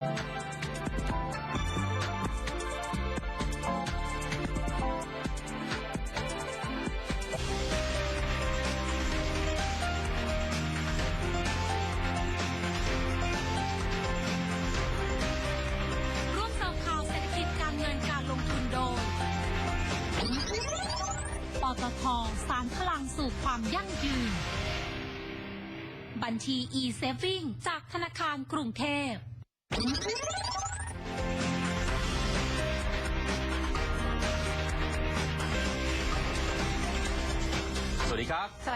ร่วมเสาข่าวเศรษฐกิจการเงินการลงทุนโดย ปตทสารพลังสู่ความยั่งยืน บัญชี e-saving จากธนาคารกรุงเทพ Mm-hmm.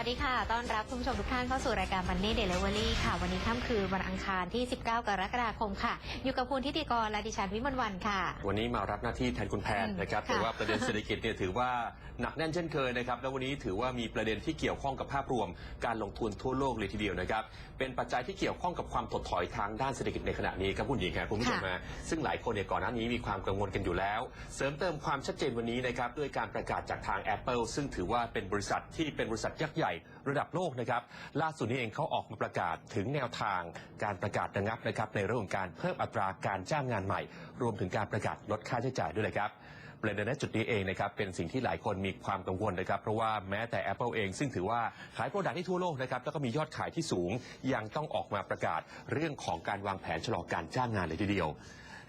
สดีครับสวัสดีค่ะ ต้อนรับคุณผู้ชมทุกท่านเข้าสู่รายการ Money Delivery ค่ะ วันนี้ค่ำคืนวันอังคารที่ 19 กรกฎาคมค่ะ อยู่กับคุณทิติกรและดิฉันวิมลวันค่ะ วันนี้มารับหน้าที่แทนคุณแพนอืมนะครับค่ะแต่ว่าประเด็นเศรษฐกิจเนี่ยถือว่าหนักแน่นเช่นเคยนะครับ แล้ววันนี้ถือว่ามีประเด็นที่เกี่ยวข้องกับภาพรวม การลงทุนทั่วโลกเลยทีเดียวนะครับ เป็นปัจจัยที่เกี่ยวข้องกับความถดถอยทางด้านเศรษฐกิจในขณะนี้ครับคุณหญิงครับคุณผู้ชมค่ะนะซึ่งหลายคนเนี่ยก่อนหน้านี้มีความกังวลกันอยู่แล้ว เสริมเติมความชัดเจนวันนี้นะครับด้วยการประกาศจากทาง Apple ซึ่งถือว่าเป็นบริษัทที่เป็นบริษัทยักษ์ใหญ่ระดับโลกนะครับ ล่าสุดนี้เองเขาออกมาประกาศถึงแนวทางการประกาศระงับนะครับ ในเรื่องของการเพิ่มอัตราการจ้างงานใหม่ รวมถึงการประกาศลดค่าใช้จ่ายด้วยเลยครับประเด็นในจุดนี้เองนะครับเป็นสิ่งที่หลายคนมีความกังวลนะครับ เพราะว่าแม้แต่ Apple เอง ซึ่งถือว่าขายโปรดักต์ที่ทั่วโลกนะครับแล้วก็มียอดขายที่สูงยังต้องออกมาประกาศเรื่องของการวางแผนชะลอการจ้างงานเลยทีเดียว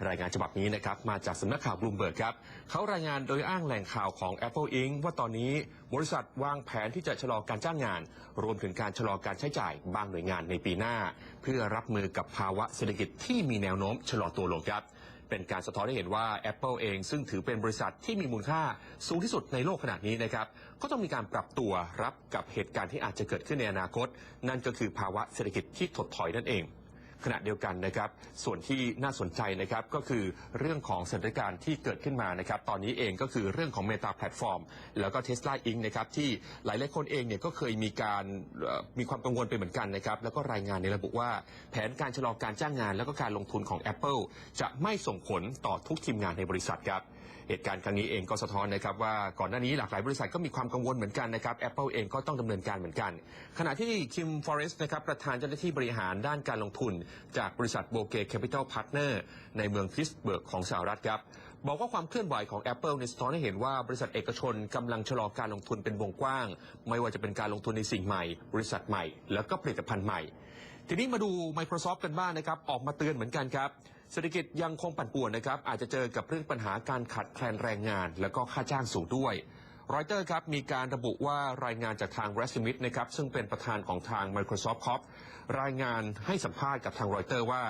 รายงานฉบับนี้นะครับมาจากสำนักข่าวบลูมเบิร์กครับเขารายงานโดยอ้างแหล่งข่าวของ Apple Inc. ว่าตอนนี้บริษัทวางแผนที่จะชะลอการจ้างงาน รวมถึงการชะลอการใช้จ่ายบางหน่วยงานในปีหน้า เพื่อรับมือกับภาวะเศรษฐกิจที่มีแนวโน้มชะลอตัวลงครับเป็นการสะท้อนให้เห็นว่า Apple เองซึ่งถือเป็นบริษัทที่มีมูลค่าสูงที่สุดในโลกขนาดนี้นะครับก็ต้องมีการปรับตัวรับกับเหตุการณ์ที่อาจจะเกิดขึ้นในอนาคต นั่นก็คือภาวะเศรษฐกิจที่ถดถอยนั่นเอง ขณะเดียวกันนะครับ ส่วนที่น่าสนใจนะครับก็คือเรื่องของสถานการณ์ที่เกิดขึ้นมานะครับ ตอนนี้เองก็คือเรื่องของ Meta Platform แล้วก็ Tesla Inc. นะครับที่หลายหลายคนเองเนี่ยก็เคยมีการมีความกังวลไปเหมือนกันนะครับ แล้วก็รายงานในระบุว่าแผนการชะลอการจ้างงาน แล้วก็การลงทุนของ Apple จะไม่ส่งผลต่อทุกทีมงานในบริษัทครับ เหตุการณ์ครั้งนี้เองก็สะท้อนนะครับว่าก่อนหน้านี้หลากหลายบริษัทก็มีความกังวลเหมือนกันนะครับ Apple เองก็ต้องดำเนินการเหมือนกัน ขณะที่คิมฟอเรสต์นะครับประธานเจ้าหน้าที่บริหารด้านการลงทุน จากบริษัทโบเกแคปิตอลพาร์ทเนอร์ในเมืองพิสเบิร์กของสหรัฐครับบอกว่าความเคลื่อนไหวของ Apple ในสะท้อนให้เห็นว่าบริษัทเอกชนกำลังชะลอการลงทุนเป็นวงกว้าง ไม่ว่าจะเป็นการลงทุนในสิ่งใหม่ บริษัทใหม่ แล้วก็ผลิตภัณฑ์ใหม่ ทีนี้มาดู Microsoft กันบ้างนะครับออกมาเตือนเหมือนกันครับ เศรษฐกิจยังคงปั่นป่วนนะครับ อาจจะเจอกับเรื่องปัญหาการขาดแคลนแรงงาน แล้วก็ค่าจ้างสูงด้วยรอยเตอร์ครับมีการระบุว่ารายงานจากทาง r a s m i t นะครับซึ่งเป็นประธานของทาง Microsoft Corp รายงานให้สัมภาษณ์กับทางรอยเตอร์ว่า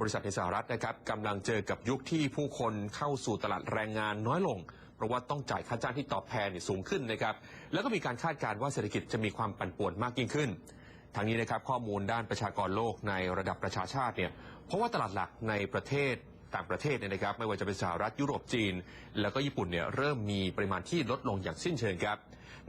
บริษัทในสหรัฐนะครับกำลังเจอกับยุคที่ผู้คนเข้าสู่ตลาดแรงงานน้อยลง เพราะว่าต้องจ่ายค่าจ้างที่ตอบแทนสูงขึ้นนะครับแล้วก็มีการคาดการณ์ว่าเศรษฐกิจจะมีความปั่นป่วนมากยิ่งขึ้นทางนี้นะครับข้อมูลด้านประชากรโลกในระดับประชาชาติเนี่ย เพราะว่าตลาดหลักในประเทศต่างประเทศเนี่ยนะครับไม่ว่าจะเป็นสหรัฐยุโรปจีน แล้วก็ญี่ปุ่นเนี่ยเริ่มมีปริมาณที่ลดลงอย่างสิ้นเชิงครับ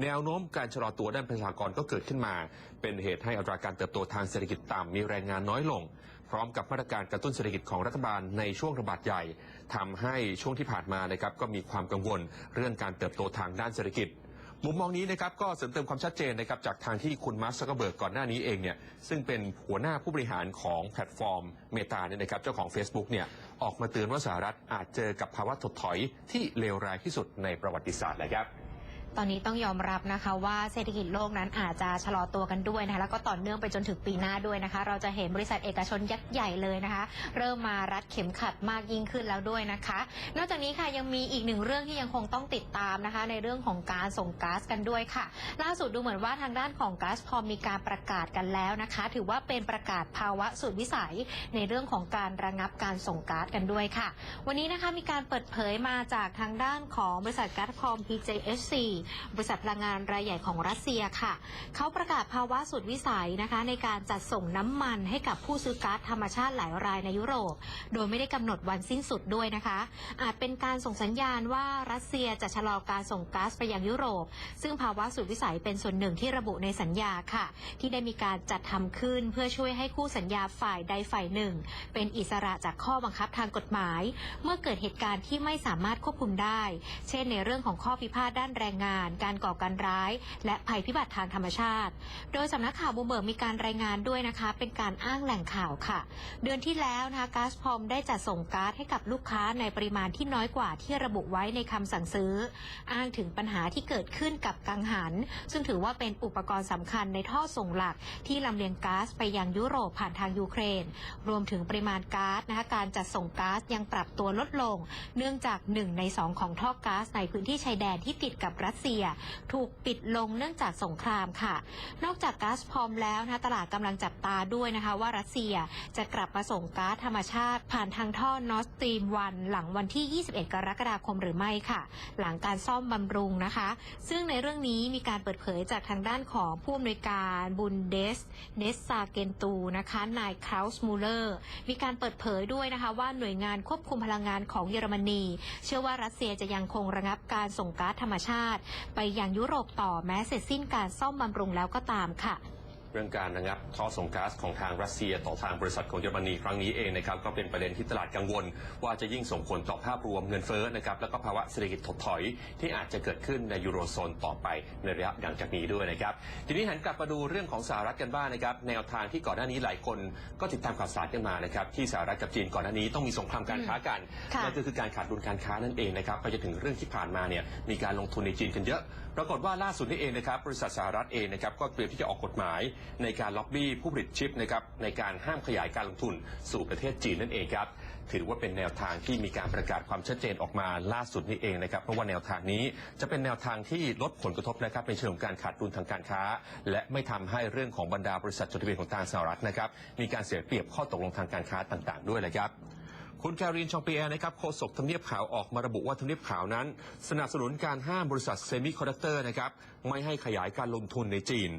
แนวโน้มการชะลอตัวด้านประชากรก็เกิดขึ้นมา เป็นเหตุให้อัตราการเติบโตทางเศรษฐกิจต่ำมีแรงงานน้อยลง พร้อมกับมาตรการกระตุ้นเศรษฐกิจของรัฐบาลในช่วงระบาดใหญ่ทำให้ช่วงที่ผ่านมานะครับก็มีความกังวลเรื่องการเติบโตทางด้านเศรษฐกิจ มุมมองนี้นะครับก็เสริมเติมความชัดเจนนะครับจากทางที่คุณมาร์คซักเกอร์เบิร์กก่อนหน้านี้เองเนี่ยซึ่งเป็นหัวหน้าผู้บริหารของแพลตฟอร์มเมตาเนี่ยนะครับเจ้าของ Facebook เนี่ยออกมาเตือนว่าสหรัฐอาจเจอกับภาวะถดถอยที่เลวร้ายที่สุดในประวัติศาสตร์เลยครับ ตอนนี้ต้องยอมรับนะคะว่าเศรษฐกิจโลกนั้นอาจจะชะลอตัวกันด้วยนะคะแล้วก็ต่อเนื่องไปจนถึงปีหน้าด้วยนะคะ เราจะเห็นบริษัทเอกชนยักษ์ใหญ่เลยนะคะ เริ่มมารัดเข็มขัดมากยิ่งขึ้นแล้วด้วยนะคะ นอกจากนี้ค่ะยังมีอีกหนึ่งเรื่องที่ยังคงต้องติดตามนะคะ ในเรื่องของการส่งก๊าซกันด้วยค่ะ ล่าสุดดูเหมือนว่าทางด้านของก๊าซพอมีการประกาศกันแล้วนะคะ ถือว่าเป็นประกาศภาวะสุดวิสัยในเรื่องของการระงับการส่งก๊าซกันด้วยค่ะ วันนี้นะคะมีการเปิดเผยมาจากทางด้านของบริษัทก๊าซพอม PJSC บริษัทพลังงานรายใหญ่ของรัสเซียค่ะ เขาประกาศภาวะสุดวิสัยนะคะ ในการจัดส่งน้ำมันให้กับผู้ซื้อก๊าซธรรมชาติหลายรายในยุโรป โดยไม่ได้กำหนดวันสิ้นสุดด้วยนะคะ อาจเป็นการส่งสัญญาณว่ารัสเซียจะชะลอการส่งก๊าซไปยังยุโรป ซึ่งภาวะสุดวิสัยเป็นส่วนหนึ่งที่ระบุในสัญญาค่ะ ที่ได้มีการจัดทำขึ้นเพื่อช่วยให้คู่สัญญาฝ่ายใดฝ่ายหนึ่ง เป็นอิสระจากข้อบังคับทางกฎหมาย เมื่อเกิดเหตุการณ์ที่ไม่สามารถควบคุมได้ เช่นในเรื่องของข้อพิพาทด้านแรงงานการก่อการร้าย และภัยพิบัติทางธรรมชาติ โดยสำนักข่าวบูมเบิร์กมีการรายงานด้วยนะคะ เป็นการอ้างแหล่งข่าวค่ะ เดือนที่แล้วนะคะก๊าซพอมได้จัดส่งก๊าซให้กับลูกค้าในปริมาณที่น้อยกว่าที่ระบุไว้ในคำสั่งซื้อ อ้างถึงปัญหาที่เกิดขึ้นกับกังหัน ซึ่งถือว่าเป็นอุปกรณ์สำคัญในท่อส่งหลักที่ลำเลียงก๊าซไปยังยุโรปผ่านทางยูเครน รวมถึงปริมาณก๊าซนะคะการจัดส่งก๊าซยังปรับตัวลดลง เนื่องจากหนึ่งในสองของท่อก๊าซในพื้นที่ชายแดนที่ติดกับรัสเซีย ถูกปิดลงเนื่องจากสงครามค่ะ นอกจากก๊าซพอมแล้วนะคะตลาดกำลังจับตาด้วยนะคะว่ารัสเซียจะกลับมาส่งก๊าซธรรมชาติ ผ่านทางท่อนอสตรีมวันหลังวันที่ 21 กรกฎาคมหรือไม่ค่ะ หลังการซ่อมบำรุงนะคะ ซึ่งในเรื่องนี้มีการเปิดเผยจากทางด้านของผู้อำนวยการบุนเดสเนสซาเกนตูนะคะนายคลาสมูเลอร์มีการเปิดเผยด้วยนะคะว่าหน่วยงานควบคุมพลังงานของเยอรมนี เชื่อว่ารัสเซียจะยังคงระงับการส่งก๊าซธรรมชาติไปยังยุโรปต่อแม้เสร็จสิ้นการซ่อมบำรุงแล้วก็ตามค่ะ เรื่องการระงับท่อส่งก๊าซของทางรัสเซียต่อทางบริษัทของเยอรมนีครั้งนี้เองนะครับก็เป็นประเด็นที่ตลาดกังวล ว่าจะยิ่งส่งผลต่อภาพรวมเงินเฟ้อนะครับแล้วก็ภาวะเศรษฐกิจถดถอยที่อาจจะเกิดขึ้นในยูโรโซนต่อไปในระยะหลังจากนี้ด้วยนะครับทีนี้หันกลับมาดูเรื่องของสหรัฐกันบ้างนะครับแนวทางที่ก่อนหน้านี้หลายคนก็ติดตามข่าวสารกันมานะครับที่สหรัฐกับจีนก่อนหน้านี้ต้องมีสงครามการค้ากันค่ะนั่นก็คือการขาดดุลการค้านั่นเองนะครับไปจนถึงเรื่องที่ผ่านมาเนี่ยมีการลงทุนในจีนกันเยอะ ปรากฏว่าล่าสุดนี้เองนะครับบริษัทสหรัฐเองนะครับก็เตรียมที่จะออกกฎหมายในการล็อบบี้ผู้ผลิตชิปนะครับในการห้ามขยายการลงทุนสู่ประเทศจีนนั่นเองครับถือว่าเป็นแนวทางที่มีการประกาศความชัดเจนออกมาล่าสุดนี้เองนะครับเพราะว่าแนวทางนี้จะเป็นแนวทางที่ลดผลกระทบนะครับในเชิงของการขาดดุลทางการค้า และไม่ทำให้เรื่องของบรรดาบริษัทจดทะเบียนของทางสหรัฐนะครับมีการเสียเปรียบข้อตกลงทางการค้าต่าง ๆ ด้วยเลยครับ คุณแครีนชองเปียร์นะครับโฆษกทำเนียบขาวออกมาระบุว่าทำเนียบขาวนั้น สนับสนุนการห้ามบริษัทเซมิคอนดักเตอร์นะครับไม่ให้ขยายการลงทุนในจีน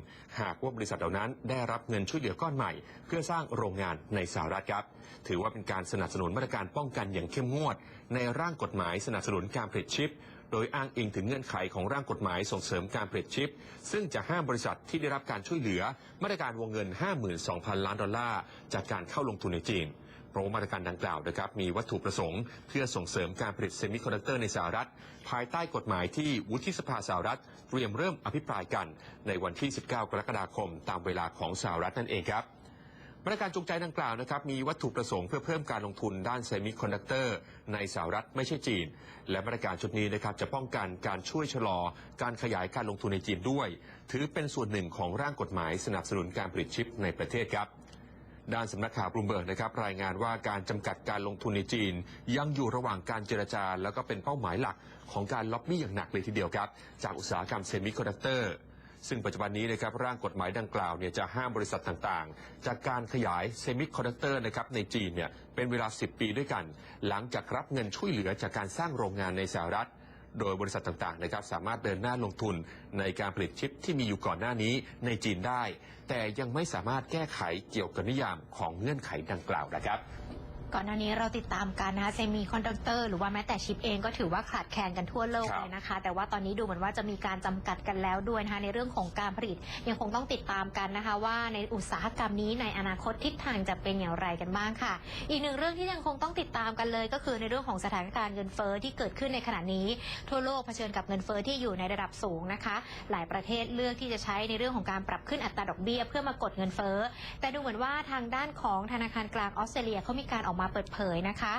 หากว่าบริษัทเหล่านั้นได้รับเงินช่วยเหลือก้อนใหม่ เพื่อสร้างโรงงานในสหรัฐครับ ถือว่าเป็นการสนับสนุนมาตรการป้องกันอย่างเข้มงวด ในร่างกฎหมายสนับสนุนการผลิตชิปโดยอ้างอิงถึงเงื่อนไขของร่างกฎหมายส่งเสริมการผลิตชิป ซึ่งจะห้ามบริษัทที่ได้รับการช่วยเหลือ มาตรการวงเงิน 52,000 ล้านดอลลาร์จากการเข้าลงทุนในจีน เพราะมาตรการดังกล่าวนะครับมีวัตถุประสงค์เพื่อส่งเสริมการผลิตเซมิคอนดักเตอร์ในสหรัฐ ภายใต้กฎหมายที่วุฒิสภาสหรัฐเตรียมเริ่มอภิปรายกัน ในวันที่ 19 กรกฎาคม ตามเวลาของสหรัฐนั่นเองครับมาตรการจูงใจดังกล่าวนะครับมีวัตถุประสงค์เพื่อเพิ่มการลงทุนด้านเซมิคอนดักเตอร์ในสหรัฐไม่ใช่จีน และมาตรการชุดนี้นะครับจะป้องกันการช่วยชะลอ การขยายการลงทุนในจีนด้วย ถือเป็นส่วนหนึ่งของร่างกฎหมายสนับสนุนการผลิตชิปในประเทศครับ ด้านสำนักข่าวบลูมเบิร์กนะครับรายงานว่าการจำกัดการลงทุนในจีน ยังอยู่ระหว่างการเจรจา แล้วก็เป็นเป้าหมายหลักของการล็อบบี้อย่างหนักเลยทีเดียวครับ จากอุตสาหกรรมเซมิคอนดักเตอร์ซึ่งปัจจุบันนี้นะครับร่างกฎหมายดังกล่าวเนี่ยจะห้ามบริษัทต่างๆ จากการขยายเซมิคอนดักเตอร์นะครับในจีนเนี่ยเป็นเวลา 10 ปีด้วยกัน หลังจากรับเงินช่วยเหลือจากการสร้างโรงงานในสหรัฐ โดยบริษัทต่างๆนะครับสามารถเดินหน้าลงทุนในการผลิตชิปที่มีอยู่ก่อนหน้านี้ในจีนได้ แต่ยังไม่สามารถแก้ไขเกี่ยวกับนิยามของเงื่อนไขดังกล่าวนะครับ ก่อนหน้านี้เราติดตามกันนะคะเซมิคอนดักเตอร์หรือว่าแม้แต่ชิปเองก็ถือว่าขาดแคลนกันทั่วโลกครับเลยนะคะ แต่ว่าตอนนี้ดูเหมือนว่าจะมีการจำกัดกันแล้วด้วยนะคะในเรื่องของการผลิต ยังคงต้องติดตามกันนะคะ ว่าในอุตสาหกรรมนี้ในอนาคตทิศทางจะเป็นอย่างไรกันบ้างค่ะ อีกหนึ่งเรื่องที่ยังคงต้องติดตามกันเลย ก็คือในเรื่องของสถานการณ์เงินเฟ้อที่เกิดขึ้นในขณะนี้ ทั่วโลกเผชิญกับเงินเฟ้อที่อยู่ในระดับสูงนะคะ หลายประเทศเลือกที่จะใช้ในเรื่องของการปรับขึ้นอัตราดอกเบี้ยเพื่อมากดเงินเฟ้อแต่ดูเหมือนว่าทางด้านของธนาคารกลางออสเตรเลียเขามีการออกมาเปิดเผยนะคะ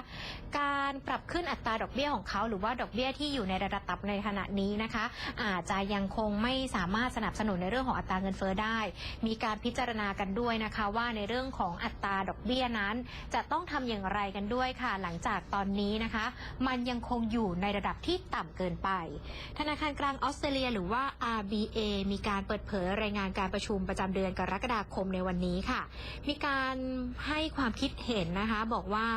การปรับขึ้นอัตราดอกเบี้ยของเขาหรือว่าดอกเบี้ยที่อยู่ในระดับต่ำในขณะนี้นะคะ อาจจะยังคงไม่สามารถสนับสนุนในเรื่องของอัตราเงินเฟ้อได้ มีการพิจารณากันด้วยนะคะ ว่าในเรื่องของอัตราดอกเบี้ยนั้น จะต้องทำอย่างไรกันด้วยค่ะ หลังจากตอนนี้นะคะ มันยังคงอยู่ในระดับที่ต่ำเกินไป ธนาคารกลางออสเตรเลียหรือว่า RBA มีการเปิดเผยรายงานการประชุมประจำเดือนกรกฎาคมในวันนี้ค่ะ มีการให้ความคิดเห็นนะคะบอกว่า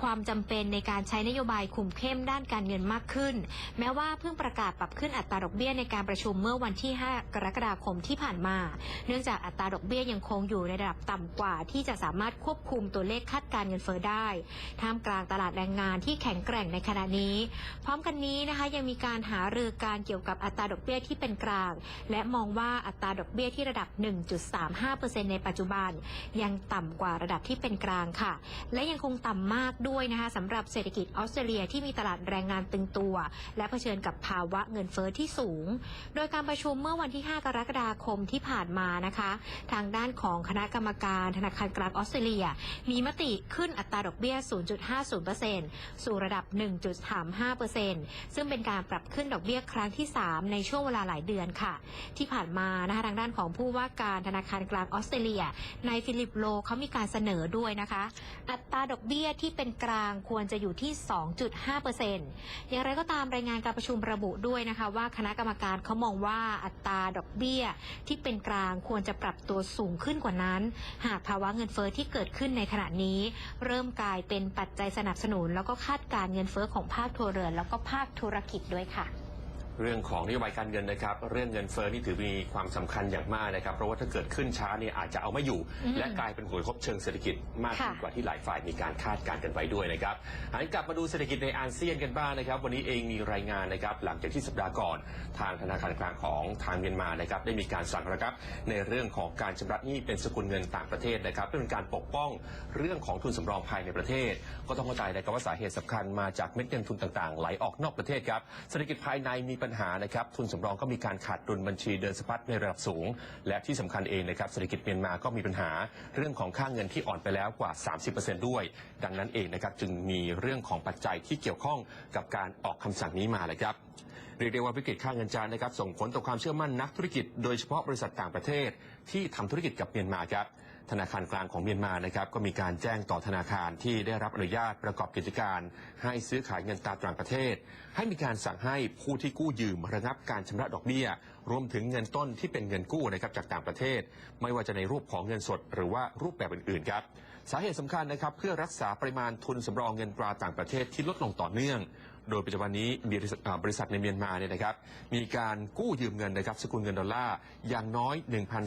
ความจำเป็นในการใช้นโยบายคุมเข้มด้านการเงินมากขึ้น แม้ว่าเพิ่งประกาศปรับขึ้นอัตราดอกเบี้ยในการประชุมเมื่อวันที่ 5 กรกฎาคมที่ผ่านมา เนื่องจากอัตราดอกเบี้ยยังคงอยู่ในระดับต่ำกว่า ที่จะสามารถควบคุมตัวเลขคาดการเงินเฟ้อได้ ท่ามกลางตลาดแรงงานที่แข็งแกร่งในขณะนี้ พร้อมกันนี้นะคะยังมีการหารือการเกี่ยวกับอัตราดอกเบี้ยที่เป็นกลาง และมองว่าอัตราดอกเบี้ยที่ระดับ 1.35%ในปัจจุบัน ยังต่ำกว่าระดับที่เป็นกลางค่ะ และยังคงต่ำมากด้วยนะคะสำหรับเศรษฐกิจออสเตรเลียที่มีตลาดแรงงานตึงตัว และเผชิญกับภาวะเงินเฟอ้อที่สูง โดยการประชุมเมื่อวันที่ 5 กรกฎาคมที่ผ่านมานะคะ ทางด้านของคณะกรรมการธนาคารกลางออสเตรเลีย มีมติขึ้นอัตราดอกเบี้ย 0.50%สู่ระดับ 1.35%ซึ่งเป็นการปรับขึ้นดอกเบี้ยครั้งที่ 3 ในช่วงเวลาหลายเดือนค่ะ ที่ผ่านมานะคะทางด้านของผู้ว่าการธนาคารกลางออสเตรเลียในฟิลิปโลเขามีการเสนอด้วยนะคะ อัตราดอกเบี้ยที่เป็นกลางควรจะอยู่ที่ 2.5%อย่างไรก็ตามรายงานการประชุมระบุด้วยนะคะว่าคณะกรรมการเขามองว่าอัตราดอกเบี้ยที่เป็นกลางควรจะปรับตัวสูงขึ้นกว่านั้น หากภาวะเงินเฟอ้อที่เกิดขึ้นในขณะนี้ เริ่มกลายเป็นปัจจัยสนับสนุน แล้วก็คาดการเงินเฟอ้อของภาคทัวเรือนแล้วก็ภาคธุรกิจด้วยค่ะ เรื่องของนโยบายการเงินนะครับ เรื่องเงินเฟ้อนี่ถือมีความสำคัญอย่างมากนะครับ เพราะว่าถ้าเกิดขึ้นช้าเนี่ยอาจจะเอาไม่อยู่อืมและกลายเป็นผลกระทบเชิงเศรษฐกิจมากขึ้นค่ะกว่าที่หลายฝ่ายมีการคาดการณ์กันไว้ด้วยนะครับหันกลับมาดูเศรษฐกิจในอาเซียนกันบ้างนะครับ วันนี้เองมีรายงานนะครับ หลังจากที่สัปดาห์ก่อน ทางธนาคารกลางของทางเมียนมานะครับ ได้มีการสั่งระงับ ในเรื่องของการชำระหนี้เป็นสกุลเงินต่างประเทศนะครับเพื่อเป็นการปกป้องเรื่องของทุนสำรองภายในประเทศ ก็ต้องเข้าใจนะครับว่าสาเหตุสำคัญมาจากเม็ดเงินทุนต่างๆไหลออกนอกประเทศครับเศรษฐกิจภายในมีปััญหานะครับทุนสำรองก็มีการขาดดุลบัญชีเดินสะพัดในระดับสูง และที่สำคัญเองนะครับเศรษฐกิจเมียนมาก็มีปัญหา เรื่องของค่าเงินที่อ่อนไปแล้วกว่า 30%ด้วย ดังนั้นเองนะครับจึงมีเรื่องของปัจจัยที่เกี่ยวข้องกับการออกคำสั่งนี้มาเลยครับเรียกได้ว่าวิกฤตค่าเงินจานนะครับส่งผลต่อความเชื่อมั่นนักธุรกิจ โดยเฉพาะบริษัทต่างประเทศที่ทำธุรกิจกับเมียนมาครับ ธนาคารกลางของเมียนมานะครับก็มีการแจ้งต่อธนาคารที่ได้รับอนุญาตประกอบกิจการ ให้ซื้อขายเงินตราต่างประเทศ ให้มีการสั่งให้ผู้ที่กู้ยืมระงับการชำระดอกเบี้ย รวมถึงเงินต้นที่เป็นเงินกู้นะครับจากต่างประเทศ ไม่ว่าจะในรูปของเงินสด หรือว่ารูปแบบอื่นๆครับสาเหตุสำคัญนะครับเพื่อรักษาปริมาณทุนสำรองเงินตราต่างประเทศที่ลดลงต่อเนื่องโดยปัจจุบันนี้บริษัทอ่าบริษัทในเมียนมาเนี่ยนะครับมีการกู้ยืมเงินนะครับสกุลเงินดอลลาร์อย่างน้อย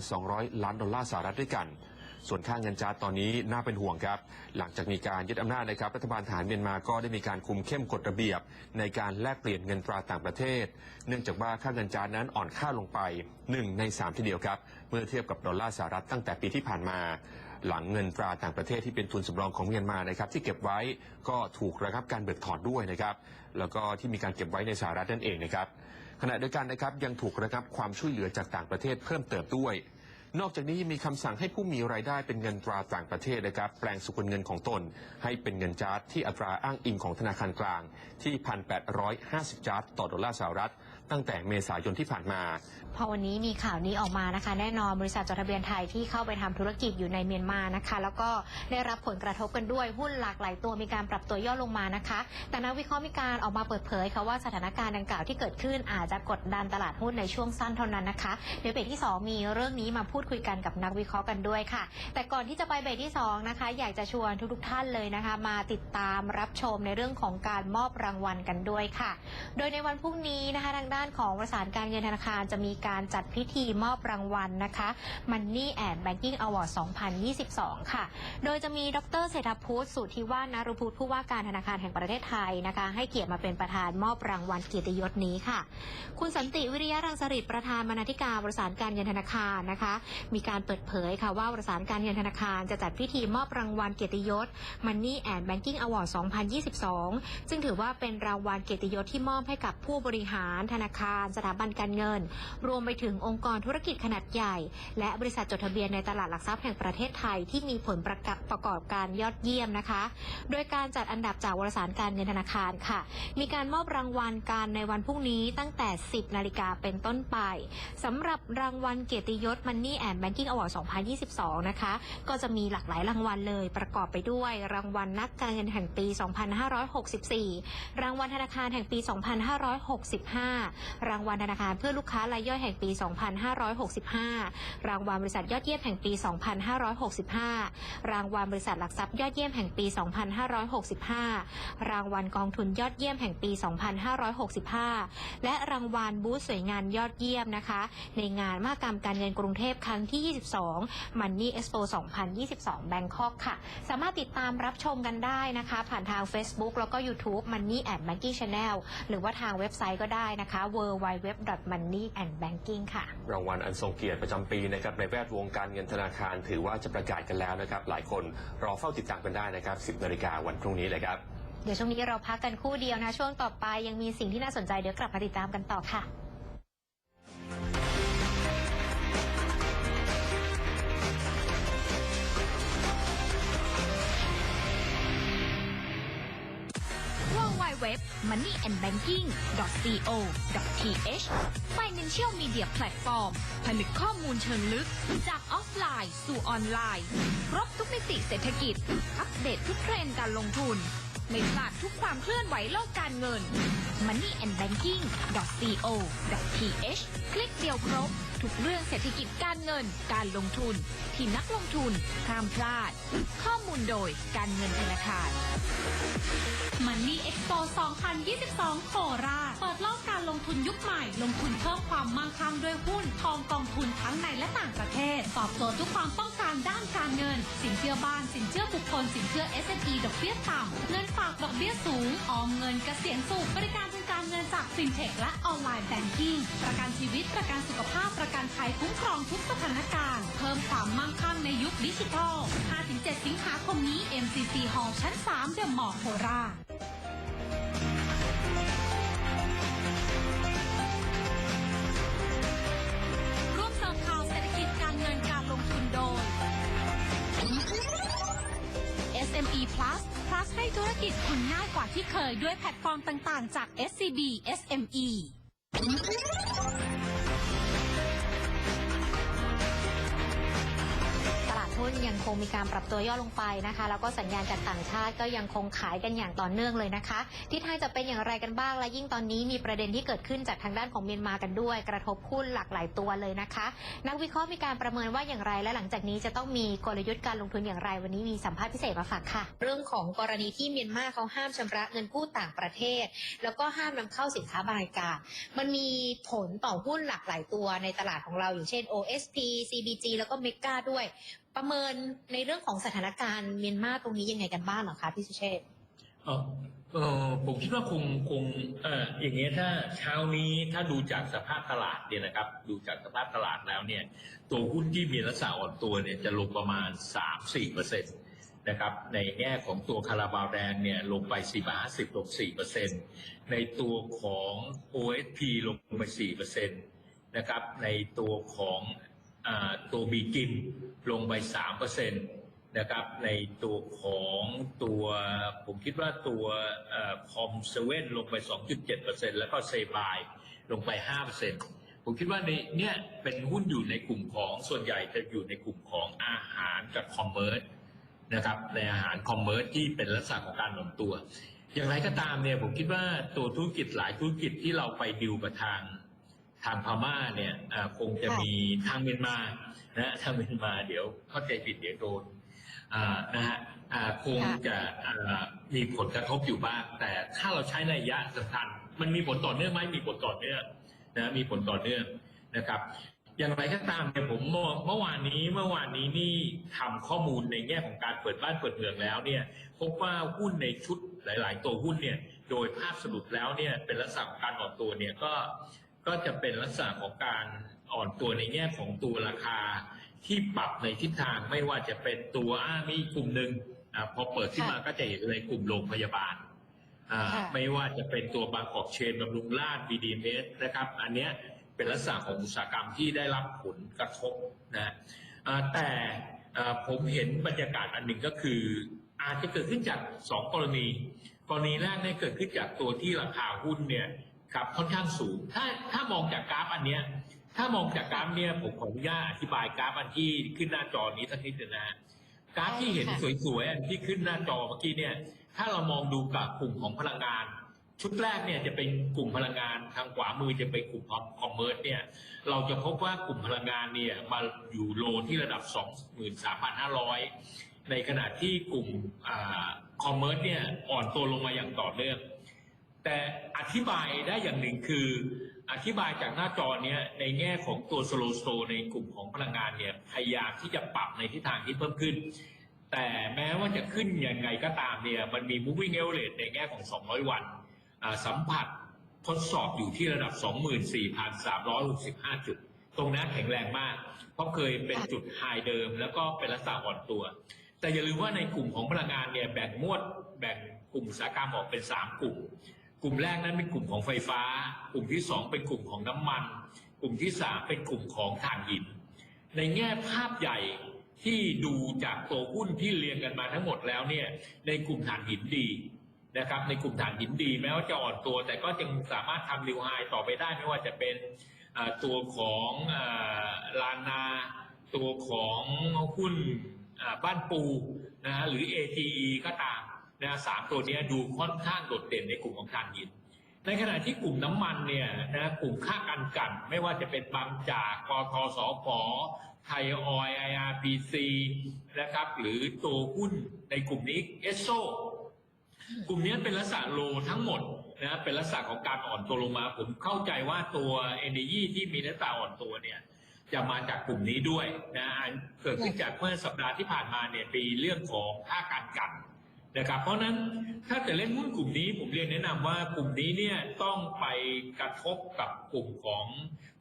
1,200 ล้านดอลลาร์สหรัฐด้วยกัน ส่วนค่าเงินจาตอนนี้น่าเป็นห่วงครับ หลังจากมีการยึดอำนาจนะครับรัฐบาลฐานเมียนมาก็ได้มีการคุมเข้มกฎระเบียบ ในการแลกเปลี่ยนเงินตราต่างประเทศ เนื่องจากว่าค่าเงินจานั้นอ่อนค่าลงไป 1 ใน 3 ทีเดียวครับ เมื่อเทียบกับดอลลาร์สหรัฐตั้งแต่ปีที่ผ่านมา หลังเงินตราต่างประเทศที่เป็นทุนสำรองของเมียนมานะครับที่เก็บไว้ก็ถูกระงับการเบิกถอนด้วยนะครับแล้วก็ที่มีการเก็บไว้ในสหรัฐนั่นเองนะครับขณะเดียวกันนะครับยังถูกระงับความช่วยเหลือจากต่างประเทศเพิ่มเติมด้วย นอกจากนี้ยังมีคำสั่งให้ผู้มีรายได้เป็นเงินตราต่างประเทศนะครับแปลงสกุลเงินของตน ให้เป็นเงินจาร์ดที่อัตราอ้างอิงของธนาคารกลางที่ 1,850 จาร์ดต่อดอลลาร์สหรัฐ ตั้งแต่เมษายนที่ผ่านมา พอวันนี้มีข่าวนี้ออกมานะคะ แน่นอนบริษัทจดทะเบียนไทยที่เข้าไปทำธุรกิจอยู่ในเมียนมานะคะ แล้วก็ได้รับผลกระทบกันด้วยหุ้นหลากหลายตัวมีการปรับตัวย่อลงมานะคะ แต่นักวิเคราะห์มีการออกมาเปิดเผยค่ะว่าสถานการณ์ดังกล่าวที่เกิดขึ้นอาจจะกดดันตลาดหุ้นในช่วงสั้นเท่านั้นนะคะเดี๋ยวเบรกที่ 2 มีเรื่องนี้มาพูดูดคุยกันกับนักวิเคราะห์กันด้วยค่ะ แต่ก่อนที่จะไปเบรกที่2นะคะ อยากจะชวนทุกๆท่านเลยนะคะ มาติดตามรับชมในเรื่องของการมอบรางวัลกันด้วยค่ะ โดยในวันพรุ่งนี้นะคะ ทางด้านของประสานการเงินธนาคารจะมีการจัดพิธีมอบรางวัลนะคะ Money and Banking Award 2022 ค่ะ โดยจะมีดรเศรษฐพุทธสุทธิวานารุพุทธผู้ว่าการธนาคารแห่งประเทศไทยนะคะ ให้เกียรติมาเป็นประธานมอบรางวัลเกียรติยศนี้ค่ะ คุณสันติวิริยะรังสฤษดิ์ประธานบรรณาธิการบริษัทการเงินธนาคารนะคะมีการเปิดเผยค่ะว่าบริษัทการเงินธนาคารจะจัดพิธีมอบรางวัลเกียรติยศ Money and Banking Award 2022 ซึ่งถือว่าเป็นรางวัลเกียรติยศที่มอบให้กับผู้บริหารธนาคาร สถาบันการเงิน รวมไปถึงองค์กรธุรกิจขนาดใหญ่ และบริษัทจดทะเบียนในตลาดหลักทรัพย์แห่งประเทศไทยที่มีผลประกอบประกอบการยอดเยี่ยมนะคะ โดยการจัดอันดับจากวารสารการเงินธนาคารค่ะ มีการมอบรางวัลการในวันพรุ่งนี้ตั้งแต่ 10 นาฬิกาเป็นต้นไปสำหรับรางวัลเกียรติยศ Money and Banking Award 2022 นะคะ ก็จะมีหลากหลายรางวัลเลยประกอบไปด้วยรางวัลนักการเงินแห่งปี 2564 รางวัลธนาคารแห่งปี 2565 รางวัลธนาคารเพื่อลูกค้ารายย่อยแห่งปี 2565 รางวัลบริษัทยอดเยี่ยมแห่งปี 2565 รางวัลบริษัทหลักทรัพย์ยอดเยี่ยมแห่งปี 2565 รางวัลกองทุนยอดเยี่ยมแห่งปี 2565 และรางวัลบูธสวยงานยอดเยี่ยมนะคะ ในงานมหกรรมการเงินกรุงเทพครั้งที่ 22 Money Expo 2022 Bangkok ค่ะ สามารถติดตามรับชมกันได้นะคะ ผ่านทาง Facebook แล้วก็ YouTube Money and Banking Channel หรือว่าทางเว็บไซต์ก็ได้นะคะ w w w m o n e y a n d b a n k i n g ค่ะ รางวัลอันทรงเกียรติประจำปีนะครับในแวดวงการเงินธนาคารถือว่าจะประกาศกันแล้วนะครับ หลายคนรอเฝ้าติดตามกันได้นะครับ 10นาฬิกาวันพรุ่งนี้เลยครับ เดี๋ยวช่วงนี้เราพักกันครู่เดียวนะ ช่วงต่อไปยังมีสิ่งที่น่าสนใจเดี๋ยวกลับมาติดตามกันต่อค่ะ www money and banking co th financial media platform ผนึกข้อมูลเชิงลึก จากออฟไลน์สู่ออนไลน์ ครบทุกมิติเศรษฐกิจ อัปเดตทุกเทรนด์การลงทุน ไม่พลาดทุกความเคลื่อนไหวโลกการเงิน money and banking co th คลิกเดียวครบ ทุกเรื่องเศรษฐกิจการเงิน การลงทุน ที่นักลงทุนห้ามพลาด ข้อมูลโดยการเงินธนาคาร Money Expo 2022 โคราชเปิดโลกการลงทุนยุคใหม่ ลงทุนเพิ่มความมั่งคั่งด้วยหุ้น ทองกองทุนทั้งในและต่างประเทศ ตอบโจทย์ทุกความต้องการด้านการเงิน สินเชื่อบ้าน สินเชื่อบุคคล สินเชื่อ SME ดอกเบี้ยต่ำ เงินฝากดอกเบี้ยสูง ออมเงินเกษียณสูงบริการ การเงินจากฟินเทคและออนไลน์แบงกิ้งประกันชีวิตประกันสุขภาพประกันภัยคุ้มครองทุกสถานการณ์ เพิ่มความมั่งคั่งในยุคดิจิทัล 5-7 สิงหาคมนี้ MCC Hall ชั้น 3 เดอะมอลล์โคราชร่วมเสริมข่าวเศรษฐกิจการเงินการลงทุนโดย SME Plus ให้ธุรกิจคุณง่ายกว่าที่เคยด้วยแพลตฟอร์มต่างๆ จาก SCB SME หุ้นยังคงมีการปรับตัวย่อลงไปนะคะ แล้วก็สัญญาณจากต่างชาติก็ยังคงขายกันอย่างต่อเนื่องเลยนะคะทิศทางจะเป็นอย่างไรกันบ้างและยิ่งตอนนี้มีประเด็นที่เกิดขึ้นจากทางด้านของเมียนมากันด้วย กระทบหุ้นหลากหลายตัวเลยนะคะ นักวิเคราะห์มีการประเมินว่าอย่างไร และหลังจากนี้จะต้องมีกลยุทธ์การลงทุนอย่างไร วันนี้มีสัมภาษณ์พิเศษมาฝากค่ะ เรื่องของกรณีที่เมียนมาเขาห้ามชำระเงินกู้ต่างประเทศ แล้วก็ห้ามนำเข้าสินค้าบริการ มันมีผลต่อหุ้นหลากหลายตัวในตลาดของเราอย่างเช่น OSP CBG แล้วก็เมกาด้วย ประเมินในเรื่องของสถานการณ์เมียนมาตรงนี้ยังไงกันบ้างหรอคะพี่สุเชษเออผมคิดว่าคงคงเอออย่างเงี้ยถ้าเช้านี้ถ้าดูจากสภาพตลาดเนี่ยนะครับ ดูจากสภาพตลาดแล้วเนี่ย ตัวหุ้นที่มีลักษณะอ่อนตัวเนี่ยจะลงประมาณ 3-4เปอร์เซ็นตนะครับในแง่ของตัวคาราบาวแดงเนี่ยลงไป 4 บาท50ลง4เปอร์เซ็นในตัวของ OSP ลงไป4เปอร์เซ็นนะครับในตัวของ ตัวบีกิมลงไป3เปอร์เซ็นตนะครับในตัวของตัวผมคิดว่าตัวคอมเซเว่นลงไป 2.7%แล้วก็เซบายลงไป 5%ผมคิดว่าในเนี่ยเป็นหุ้นอยู่ในกลุ่มของส่วนใหญ่จะอยู่ในกลุ่มของอาหารกับคอมเมอร์สนะครับในอาหารคอมเมอร์สที่เป็นลักษณะของการหนุนตัว อย่างไรก็ตามเนี่ยผมคิดว่าตัวธุรกิจหลายธุรกิจที่เราไปดิวกับทาง ทางพม่าเนี่ยอ่าคงจะมีทางเมียนมานะทางเมียนมาเดี๋ยวเข้าใจผิดเดี๋ยวโดนอ่านะฮะอ่าคงจะอ่ามีผลกระทบอยู่บ้าง แต่ถ้าเราใช้ในระยะสำคัญมันมีผลต่อเนื่องไหมมีผลต่อเนื่องนะมีผลต่อเนื่องนะครับ อย่างไรก็ตามเนี่ยผมมองเมื่อวานนี้เมื่อวานนี้นี่ทำข้อมูลในแง่ของการเปิดบ้านเปิดเมืองแล้วเนี่ยพบว่าหุ้นในชุดหลาย ๆ ตัวหุ้นเนี่ยโดยภาพสรุปแล้วเนี่ยเป็นลักษณะของการอ่อนตัวเนี่ยก็ ก็จะเป็นลักษณะของการอ่อนตัวในแง่ของตัวราคา ที่ปรับในทิศทางไม่ว่าจะเป็นตัวอ้ามีกลุ่มหนึ่งอ่าพอเปิดขึ้นมาก็จะเห็นเลยกลุ่มโรงพยาบาลอ่าค่ะไม่ว่าจะเป็นตัวบางกอกเชนบำรุงราช BDMS นะครับ อันเนี้ยเป็นลักษณะของอุตสาหกรรมที่ได้รับผลกระทบนะอ่าแต่อ่าผมเห็นบรรยากาศอันหนึ่งก็คือ อาจจะเกิดขึ้นจากสองกรณี กรณีแรกเนี่ยเกิดขึ้นจากตัวที่ราคาหุ้นเนี่ย ครับค่อนข้างสูง ถ้าถ้ามองจากกราฟอันเนี้ย ถ้ามองจากกราฟเนี่ยผมขออนุญาตอธิบายกราฟอันที่ขึ้นหน้าจอนี้สักนิดหนึงนะฮะกราฟที่เห็นได้ค่ะสวยๆอันที่ขึ้นหน้าจอเมื่อกี้เนี่ย ถ้าเรามองดูกับกลุ่มของพลังงาน ชุดแรกเนี่ยจะเป็นกลุ่มพลังงานทางขวามือจะเป็นกลุ่มคอมเมอร์สเนี่ย เราจะพบว่ากลุ่มพลังงานเนี่ยมาอยู่โลที่ระดับ 23,500 ในขณะที่กลุ่มคอมเมอร์สเนี่ยอ่อนตัวลงมาอย่างต่อเนื่อง แต่อธิบายได้อย่างหนึ่งคือ อธิบายจากหน้าจอเนี้ยในแง่ของตัวสโลสโตในกลุ่มของพลังงานเนี่ยพยายามที่จะปรับในทิศทางที่เพิ่มขึ้น แต่แม้ว่าจะขึ้นยังไงก็ตามเนี่ยมันมี moving average ในแง่ของ 200 วันสัมผัสทดสอบอยู่ที่ระดับ 24,365 จุด ตรงนั้นแข็งแรงมาก เพราะเคยเป็นจุดไฮเดิม แล้วก็เป็นลักษณะอ่อนตัว แต่อย่าลืมว่าในกลุ่มของพลังงานเนี่ยแบ่งมวดแบ่งกลุ่มอุตสาหกรรมออกเป็น 3 กลุ่ม กลุ่มแรกนั้นเป็นกลุ่มของไฟฟ้า กลุ่มที่2เป็นกลุ่มของน้ำมัน กลุ่มที่3เป็นกลุ่มของถ่านหิน ในแง่ภาพใหญ่ที่ดูจากตัวหุ้นที่เรียงกันมาทั้งหมดแล้วเนี่ย ในกลุ่มถ่านหินดีนะครับ ในกลุ่มถ่านหินดี แม้ว่าจะอ่อนตัว แต่ก็ยังสามารถทำนิวไฮต่อไปได้ไม่ว่าจะเป็นตัวของอลานา ตัวของหุ้นบ้านปูนะฮะหรือ ATE ก็ตาม นะสามตัวนี้ดูค่อนข้างโดดเด่นในกลุ่มของถ่านหิน ในขณะที่กลุ่มน้ำมันเนี่ยนะกลุ่มค่าการกันไม่ว่าจะเป็นบางจากปทสพไทยออยไออาร์พีซีนะครับ หรือตัวหุ้นในกลุ่มนี้เอสโซกลุ่มนี้เป็นลักษณะโลทั้งหมดนะเป็นลักษณะของการอ่อนตัวลงมา ผมเข้าใจว่าตัวเอเนจีที่มีลักษณะอ่อนตัวเนี่ยจะมาจากกลุ่มนี้ด้วยนะเกิดขึ้นจากเมื่อสัปดาห์ที่ผ่านมาเนี่ยปีเรื่องของค่าการกัน นะครับเพราะนั้นถ้าจะเล่นหุ้นกลุ่มนี้ผมเรียนแนะนำว่ากลุ่มนี้เนี่ยต้องไปกระทบกับกลุ่มของ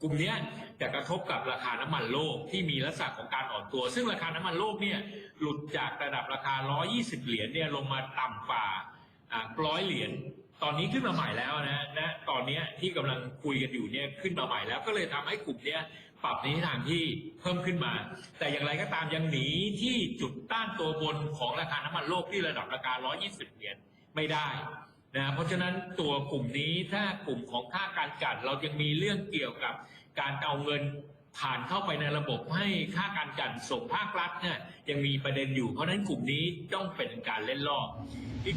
กลุ่มนี้จะกระทบกับราคาน้ำมันโลกที่มีลักษณะของการอ่อนตัว ซึ่งราคาน้ำมันโลกเนี่ยหลุดจากระดับราคา 120 เหรียญเนี่ยลงมาต่ำกว่าร้อยเหรียญตอนนี้ขึ้นมาใหม่แล้วนะนะตอนนี้ที่กำลังคุยกันอยู่เนี่ยขึ้นมาใหม่แล้วก็เลยทำให้กลุ่มเนี้ย ปรับในทิศทางที่เพิ่มขึ้นมา แต่อย่างไรก็ตามยังหนีที่จุดต้านตัวบนของราคาน้ำมันโลกที่ระดับราคา 120 เหรียญไม่ได้นะเพราะฉะนั้นตัวกลุ่มนี้ถ้ากลุ่มของค่าการกันเรายังมีเรื่องเกี่ยวกับการเอาเงินผ่านเข้าไปในระบบให้ค่าการกันส่งภาครัฐเนี่ยยังมีประเด็นอยู่เพราะฉะนั้นกลุ่มนี้ต้องเป็นการเล่นรอบอีก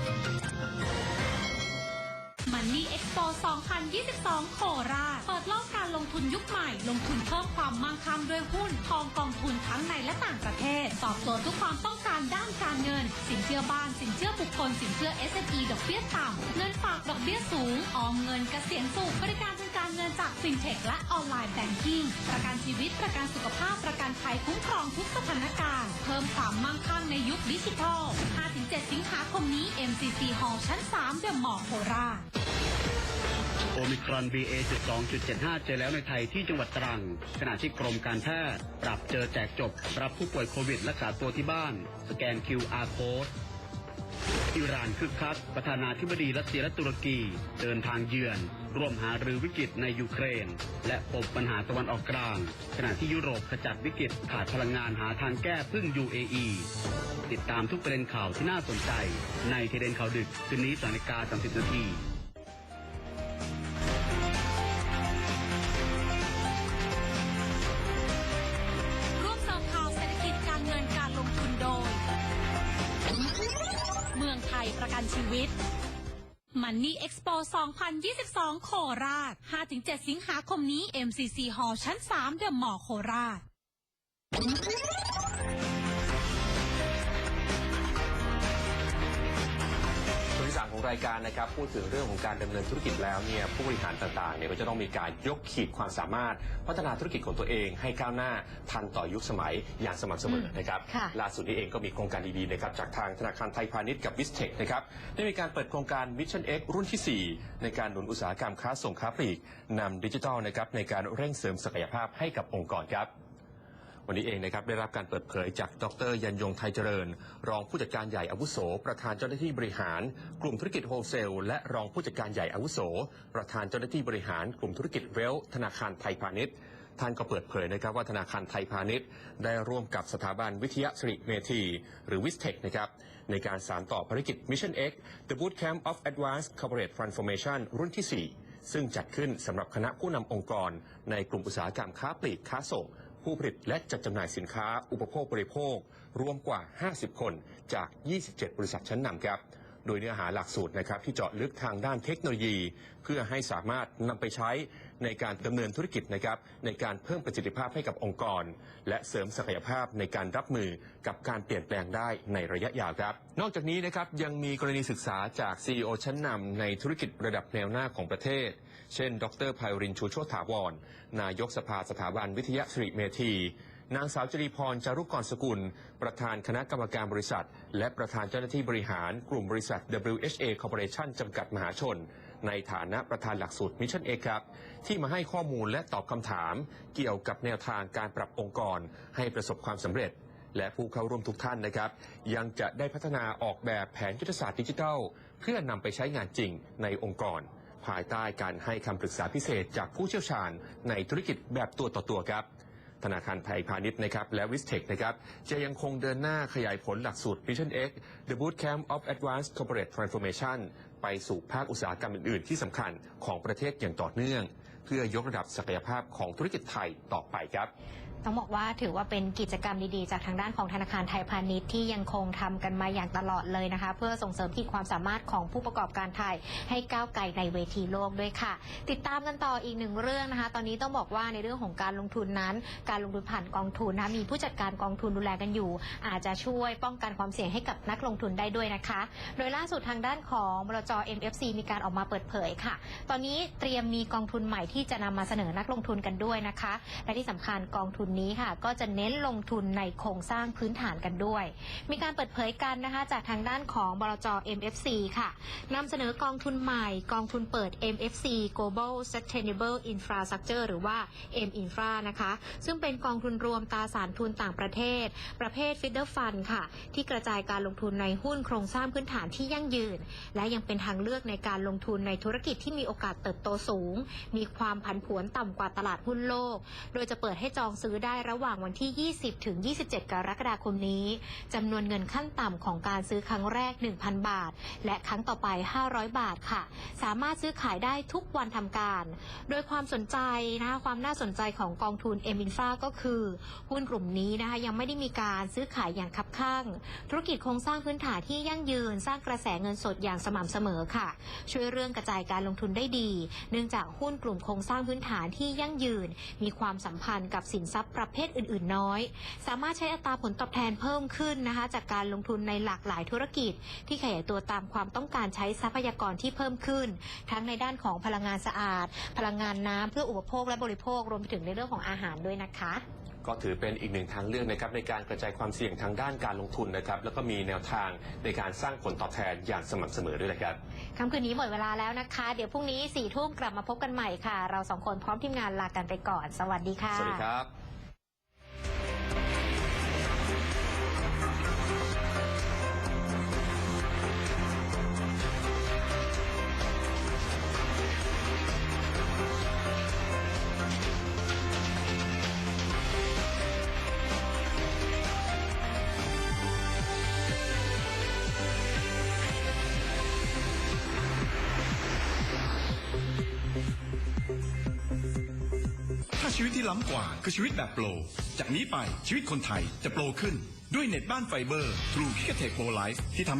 โปร2022 โคราช ดโลกการลงทุนยุคใหม่ ลงทุนเพิ่มความมั่งคั่งด้วยหุ้นทองกองทุนทั้งในและต่างประเทศ ตอบโจทย์ทุกความต้องการด้านการเงิน สินเชื่อบ้าน สินเชื่อบุคคล สินเชื่อ SME ดอกเบี้ยต่ำ เงินฝากดอกเบี้ยสูง ออมเงินเกษียณสุขบริการทางการเงินจากฟินเทคและออนไลน์แบงกิ้งประกันชีวิตประกันสุขภาพประกันภัยคุ้มครองทุกสถานการณ์ เพิ่มความมั่งคั่งในยุคดิจิทัล 5-7 สิงหาคมนี้ MCC Hall ชั้น 3 เดอะมอลล์โคราช โอมิครอน BA.2.75 เจอแล้วในไทยที่จังหวัดตรัง ขณะที่กรมการแพทย์ปรับเจอแจกจบ รับผู้ป่วยโควิดรักษาตัวที่บ้าน สแกน QR code อิหร่านคึกคัก ประธานาธิบดีรัสเซียและตุรกี เดินทางเยือน ร่วมหารือวิกฤตในยูเครน และปมปัญหาตะวันออกกลาง ขณะที่ยุโรปขจัดวิกฤตขาดพลังงานหาทางแก้พึ่ง UAE ติดตามทุกประเด็นข่าวที่น่าสนใจ ในเทเดนข่าวดึกคืนนี้สนาฬิกา30 นาทีานนีเอ็กซ์โป2022 โคราช 5-7 สิงหาคมนี้ MCC Hall ชั้น 3 เดอะมอลล์โคราช ของรายการนะครับพูดถึงเรื่องของการดำเนินธุรกิจแล้วเนี่ยผู้บริหารต่างๆเนี่ยก็จะต้องมีการยกขีดความสามารถ พัฒนาธุรกิจของตัวเองให้ก้าวหน้าทันต่อยุคสมัยอย่างสม่ำเสมอนะครับค่ะล่าสุดนี้เองก็มีโครงการดีๆนะครับจากทางธนาคารไทยพาณิชย์กับ b i s t e c h นะครับได้มีการเปิดโครงการ Mission X รุ่นที่ 4 ในการหนุนอุตสาหกรรมค้าส่งค้าปลีกนำดิจิทัลนะครับในการเร่งเสริมศักยภาพให้กับองค์กรครับ วันนี้เองนะครับได้รับการเปิดเผยจากดรยันยงไทยเจริญ รองผู้จัดการใหญ่อาวุโส ประธานเจ้าหน้าที่บริหาร กลุ่มธุรกิจโฮลเซลและรองผู้จัดการใหญ่อาวุโส ประธานเจ้าหน้าที่บริหาร กลุ่มธุรกิจเวลธนาคารไทยพาณิชย์ท่านก็เปิดเผยนะครับว่าธนาคารไทยพาณิชย์ ได้ร่วมกับสถาบันวิทยาสิริเมธี หรือวิสเทคนะครับในการสานต่อภารกิจ Mission X The Bootcamp of Advanced Corporate Transformation รุ่นที่ 4 ซึ่งจัดขึ้นสำหรับคณะผู้นำองค์กร ในกลุ่มอุตสาหกรรมค้าปลีกค้าส่ง ผู้ผลิตและจัดจำหน่ายสินค้าอุปโภคบริโภค รวมกว่า 50 คนจาก 27 บริษัทชั้นนำครับ โดยเนื้อหาหลักสูตรนะครับที่เจาะลึกทางด้านเทคโนโลยี เพื่อให้สามารถนำไปใช้ ในการดำเนินธุรกิจนะครับในการเพิ่มประสิทธิภาพให้กับองค์กร และเสริมศักยภาพในการรับมือกับการเปลี่ยนแปลงได้ในระยะยาวครับ นอกจากนี้นะครับยังมีกรณีศึกษาจาก CEO ชั้นนำในธุรกิจระดับแนวหน้าของประเทศ เช่น ดรไพรินชูโชติถาวร นายกสภาสถาบันวิทยาสิริเมธีนางสาวจรีพรจารุกรสกุล ประธานคณะกรรมการบริษัท และประธานเจ้าหน้าที่บริหารกลุ่มบริษัท WHA Corporation จำกัดมหาชน ในฐานะประธานหลักสูตร Mission X ครับ ที่มาให้ข้อมูลและตอบคำถาม เกี่ยวกับแนวทางการปรับองค์กรให้ประสบความสำเร็จ และผู้เข้าร่วมทุกท่านนะครับ ยังจะได้พัฒนาออกแบบแผนยุทธศาสตร์ดิจิทัล เพื่อนำไปใช้งานจริงในองค์กร ภายใต้การให้คำปรึกษาพิเศษจากผู้เชี่ยวชาญ ในธุรกิจแบบตัวต่อตัวครับธนาคารไทยพาณิชย์นะครับและวิสเทคนะครับจะยังคงเดินหน้าขยายผลหลักสูตร Mission X The Bootcamp of Advanced Corporate Transformation ไปสู่ภาคอุตสาหกรรมอื่น ๆ ที่สำคัญของประเทศอย่างต่อเนื่อง เพื่อยกระดับศักยภาพของธุรกิจไทยต่อไปครับ ต้องบอกว่าถือว่าเป็นกิจกรรมดีๆ จากทางด้านของธนาคารไทยพาณิชย์ที่ยังคงทำกันมาอย่างตลอดเลยนะคะ เพื่อส่งเสริมขีดความสามารถของผู้ประกอบการไทยให้ก้าวไกลในเวทีโลกด้วยค่ะ ติดตามกันต่ออีกหนึ่งเรื่องนะคะ ตอนนี้ต้องบอกว่าในเรื่องของการลงทุนนั้น การลงทุนผ่านกองทุนนะมีผู้จัดการกองทุนดูแลกันอยู่ อาจจะช่วยป้องกันความเสี่ยงให้กับนักลงทุนได้ด้วยนะคะ โดยล่าสุดทางด้านของบลจ MFC มีการออกมาเปิดเผยค่ะ ตอนนี้เตรียมมีกองทุนใหม่ที่จะนำมาเสนอนักลงทุนกันด้วยนะคะ และที่สำคัญกองทุนนี้ค่ะ ก็จะเน้นลงทุนในโครงสร้างพื้นฐานกันด้วย มีการเปิดเผยกันนะคะจากทางด้านของบลจ MFC ค่ะนำเสนอกองทุนใหม่กองทุนเปิด MFC Global Sustainable Infrastructure หรือว่า M Infra นะคะ ซึ่งเป็นกองทุนรวมตราสารทุนต่างประเทศ ประเภท Feeder Fund ค่ะ ที่กระจายการลงทุนในหุ้นโครงสร้างพื้นฐานที่ยั่งยืน และยังเป็นทางเลือกในการลงทุนในธุรกิจที่มีโอกาสเติบโตสูง มีความผันผวนต่ำกว่าตลาดหุ้นโลก โดยจะเปิดให้จองซื้อได้ระหว่างวันที่ 20 ถึง 27 กรกฎาคมนี้จำนวนเงินขั้นต่ำของการซื้อครั้งแรก 1,000 บาท และครั้งต่อไป 500 บาทค่ะ สามารถซื้อขายได้ทุกวันทำการ โดยความสนใจนะคะความน่าสนใจของกองทุนเอมินฟาก็คือหุ้นกลุ่มนี้นะคะยังไม่ได้มีการซื้อขายอย่างคับข้าง ธุรกิจโครงสร้างพื้นฐานที่ยั่งยืนสร้างกระแสเงินสดอย่างสม่ำเสมอค่ะ ช่วยเรื่องกระจายการลงทุนได้ดี เนื่องจากหุ้นกลุ่มโครงสร้างพื้นฐานที่ยั่งยืน มีความสัมพันธ์กับสินทรัพย์ประเภทอื่นๆน้อย สามารถใช้อัตราผลตอบแทนเพิ่มขึ้นนะคะ จากการลงทุนในหลากหลายธุรกิจ ที่ขยายตัวตามความต้องการใช้ทรัพยากรที่เพิ่มขึ้น ทั้งในด้านของพลังงานสะอาด พลังงานน้ำเพื่ออุปโภคและบริโภครวมไปถึงในเรื่องของอาหารด้วยนะคะก็ถือเป็นอีกหนึ่งทางเลือกนะครับในการกระจายความเสี่ยงทางด้านการลงทุนนะครับแล้วก็มีแนวทางในการสร้างผลตอบแทนอย่างสม่ำเสมอด้วยนะครับค่ำคืนนี้หมดเวลาแล้วนะคะ เดี๋ยวพรุ่งนี้สี่ทุ่มกลับมาพบกันใหม่ค่ะ เราสองคนพร้อมทีมงานลากันไปก่อน สวัสดีค่ะ สวัสดีครับ คือชีวิตแบบโปร จากนี้ไปชีวิตคนไทยจะโปรขึ้นด้วยเน็ตบ้านไฟเบอร์ True k i k a t e c Pro Life ที่ทำให้